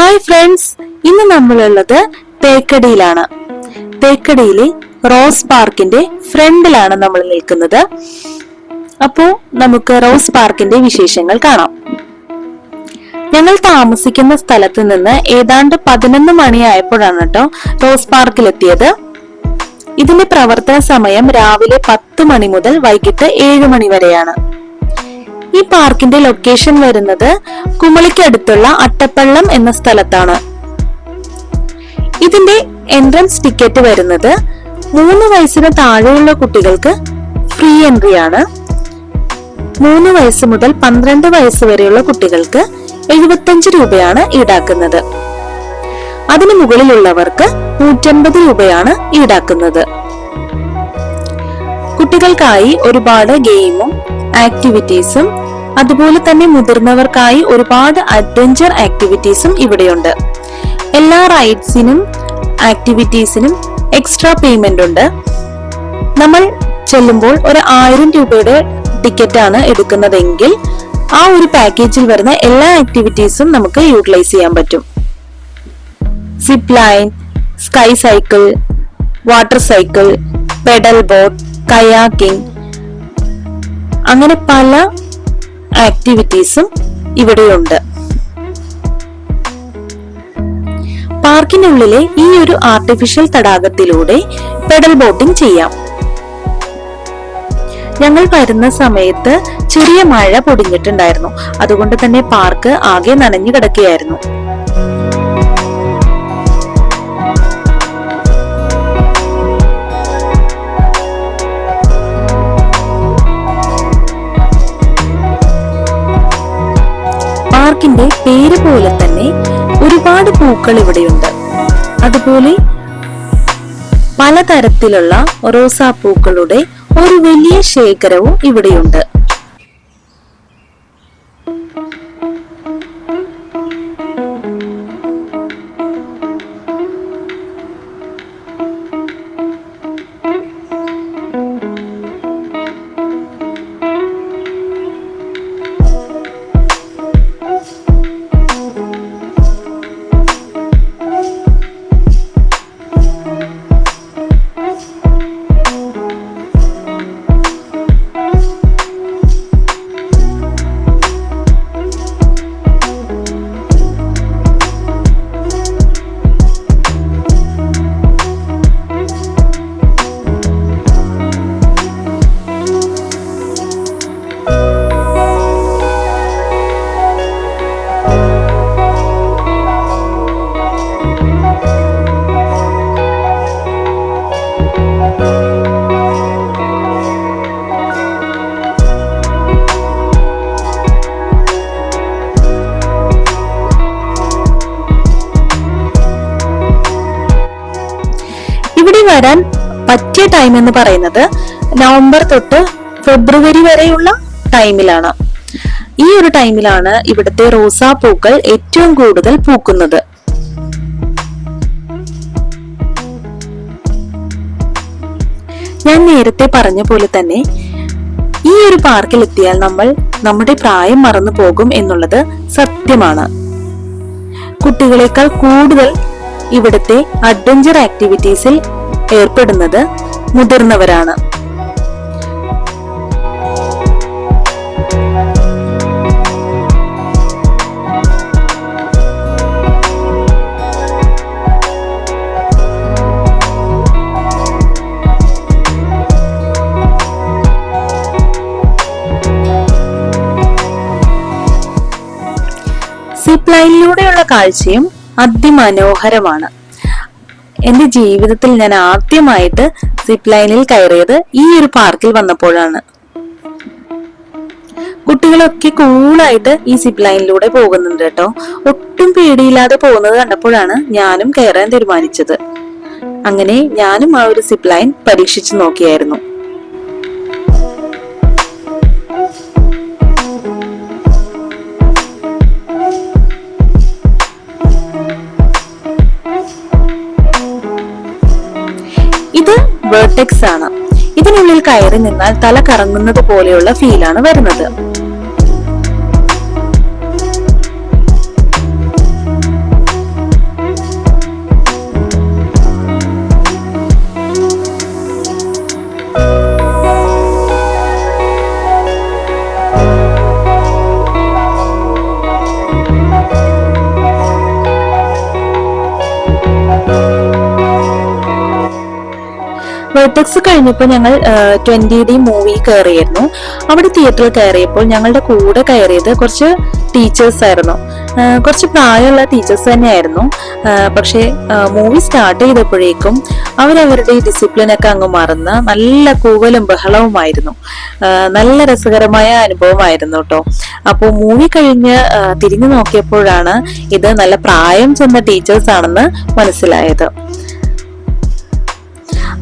Hi friends ഇന്ന് നമ്മളുള്ളത് തേക്കടിയിലാണ്. തേക്കടിയിലെ rose പാർക്കിന്റെ ഫ്രണ്ടിലാണ് നമ്മൾ നിൽക്കുന്നത്. അപ്പോ നമുക്ക് റോസ് പാർക്കിന്റെ വിശേഷങ്ങൾ കാണാം. ഞങ്ങൾ താമസിക്കുന്ന സ്ഥലത്ത് നിന്ന് ഏതാണ്ട് പതിനൊന്ന് മണിയായപ്പോഴാണ് കേട്ടോ റോസ് പാർക്കിലെത്തിയത്. ഇതിന്റെ പ്രവർത്തന സമയം രാവിലെ പത്ത് മണി മുതൽ വൈകിട്ട് ഏഴ് മണി വരെയാണ്. ഈ പാർക്കിന്റെ ലൊക്കേഷൻ വരുന്നത് കുമളിക്കടുത്തുള്ള അട്ടപ്പള്ളം എന്ന സ്ഥലത്താണ്. ഇതിന്റെ എൻട്രൻസ് ടിക്കറ്റ് വരുന്നത് മൂന്ന് വയസ്സിന് താഴെയുള്ള കുട്ടികൾക്ക് ഫ്രീ എൻട്രി ആണ്. മൂന്ന് വയസ്സ് മുതൽ പന്ത്രണ്ട് വയസ്സ് വരെയുള്ള കുട്ടികൾക്ക് എഴുപത്തഞ്ച് രൂപയാണ് ഈടാക്കുന്നത്. അതിനു മുകളിലുള്ളവർക്ക് നൂറ്റമ്പത് രൂപയാണ് ഈടാക്കുന്നത്. കുട്ടികൾക്കായി ഒരുപാട് ഗെയിമും ആക്ടിവിറ്റീസും അതുപോലെ തന്നെ മുതിർന്നവർക്കായി ഒരുപാട് അഡ്വഞ്ചർ ആക്ടിവിറ്റീസും ഇവിടെയുണ്ട്. എല്ലാ റൈഡ്സിനും ആക്ടിവിറ്റീസിനും എക്സ്ട്രാ പേയ്മെന്റ് ഉണ്ട്. നമ്മൾ ചെല്ലുമ്പോൾ ഒരു ആയിരം രൂപയുടെ ടിക്കറ്റ് ആണ് എടുക്കുന്നതെങ്കിൽ ആ ഒരു പാക്കേജിൽ വരുന്ന എല്ലാ ആക്ടിവിറ്റീസും നമുക്ക് യൂട്ടിലൈസ് ചെയ്യാൻ പറ്റും. Zip line sky cycle water cycle pedal boat kayaking അങ്ങനെ പല ആക്ടിവിറ്റീസും ഇവിടെയുണ്ട്. പാർക്കിനുള്ളിലെ ഈ ഒരു ആർട്ടിഫിഷ്യൽ തടാകത്തിലൂടെ പെഡൽ ബോട്ടിംഗ് ചെയ്യാം. ഞങ്ങൾ വരുന്ന സമയത്ത് ചെറിയ മഴ പൊടിഞ്ഞിട്ടുണ്ടായിരുന്നു. അതുകൊണ്ട് തന്നെ പാർക്ക് ആകെ നനഞ്ഞു കിടക്കുകയായിരുന്നു. പാർക്കിന്റെ പേര് പോലെ തന്നെ ഒരുപാട് പൂക്കൾ ഇവിടെയുണ്ട്. അതുപോലെ പലതരത്തിലുള്ള റോസാപ്പൂക്കളുടെ ഒരു വലിയ ശേഖരവും ഇവിടെയുണ്ട്. ഇവിടെ വരാൻ പറ്റിയ ടൈം എന്ന് പറയുന്നത് നവംബർ തൊട്ട് ഫെബ്രുവരി വരെയുള്ള ടൈമിലാണ് ഈ ഒരു ടൈമിലാണ് ഇവിടുത്തെ റോസാപ്പൂക്കൾ ഏറ്റവും കൂടുതൽ പൂക്കുന്നത്. ഞാൻ നേരത്തെ പറഞ്ഞ പോലെ തന്നെ ഈ ഒരു പാർക്കിൽ എത്തിയാൽ നമ്മൾ നമ്മുടെ പ്രായം മറന്നു പോകും എന്നുള്ളത് സത്യമാണ്. കുട്ടികളെക്കാൾ കൂടുതൽ ഇവിടുത്തെ അഡ്വഞ്ചർ ആക്ടിവിറ്റീസിൽ ഏർപ്പെടുന്നത് മുതിർന്നവരാണ്. സിപ്പ് ലൈനിലൂടെയുള്ള കാഴ്ചയും അതിമനോഹരമാണ്. എന്റെ ജീവിതത്തിൽ ഞാൻ ആദ്യമായിട്ട് സിപ്പ് ലൈനിൽ കയറിയത് ഈ ഒരു പാർക്കിൽ വന്നപ്പോഴാണ്. കുട്ടികളൊക്കെ കൂളായിട്ട് ഈ സിപ്പ് ലൈനിലൂടെ പോകുന്നുണ്ട് കേട്ടോ. ഒട്ടും പേടിയില്ലാതെ പോകുന്നത് കണ്ടപ്പോഴാണ് ഞാനും കയറാൻ തീരുമാനിച്ചത്. അങ്ങനെ ഞാനും ആ ഒരു സിപ്പ് ലൈൻ പരീക്ഷിച്ചു നോക്കിയായിരുന്നു. വേർട്ടെക്സ് ആണ്. ഇതിനുള്ളിൽ കയറി നിന്നാൽ തല കറങ്ങുന്നത് പോലെയുള്ള ഫീലാണ് വരുന്നത്. വേർട്ടെക്സ് കഴിഞ്ഞപ്പോൾ ഞങ്ങൾ ട്വന്റി ഡി മൂവി കയറിയിരുന്നു. അവിടെ തിയേറ്ററിൽ കയറിയപ്പോൾ ഞങ്ങളുടെ കൂടെ കയറിയത് കുറച്ച് ടീച്ചേഴ്സ് ആയിരുന്നു. കുറച്ച് പ്രായമുള്ള ടീച്ചേഴ്സ് തന്നെയായിരുന്നു. പക്ഷേ മൂവി സ്റ്റാർട്ട് ചെയ്തപ്പോഴേക്കും അവരവരുടെ ഈ ഡിസിപ്ലിനൊക്കെ അങ്ങ് മറന്ന് നല്ല കൂവലും ബഹളവുമായിരുന്നു. നല്ല രസകരമായ അനുഭവമായിരുന്നു കേട്ടോ. അപ്പോൾ മൂവി കഴിഞ്ഞ് തിരിഞ്ഞു നോക്കിയപ്പോഴാണ് ഇത് നല്ല പ്രായം ചെന്ന ടീച്ചേഴ്സ് ആണെന്ന് മനസ്സിലായത്.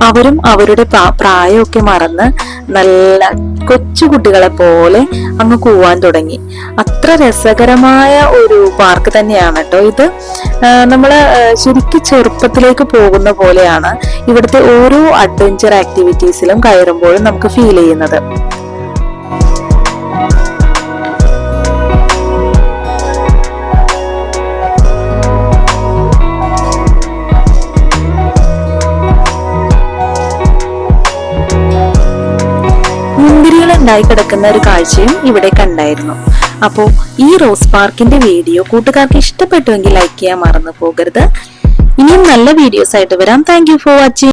അവരും അവരുടെ പ്രാ- പ്രായമൊക്കെ മറന്ന് നല്ല കൊച്ചു കുട്ടികളെ പോലെ അങ്ങ് കൂവാൻ തുടങ്ങി. അത്ര രസകരമായ ഒരു പാർക്ക് തന്നെയാണ് കേട്ടോ ഇത്. നമ്മൾ ശരിക്കും ചെറുപ്പത്തിലേക്ക് പോകുന്ന പോലെയാണ് ഇവിടുത്തെ ഓരോ അഡ്വഞ്ചർ ആക്ടിവിറ്റീസിലും കയറുമ്പോഴും നമുക്ക് ഫീൽ ചെയ്യുന്നത്. ഉണ്ടായി കിടക്കുന്ന ഒരു കാഴ്ചയും ഇവിടെ കണ്ടായിരുന്നു. അപ്പോൾ ഈ റോസ് പാർക്കിന്റെ വീഡിയോ കൂട്ടുകാർക്ക് ഇഷ്ടപ്പെട്ടുവെങ്കിൽ ലൈക്ക് ചെയ്യാൻ മറന്നു പോകരുത്. ഇനിയും നല്ല വീഡിയോസ് ആയിട്ട് വരാം. Thank for watching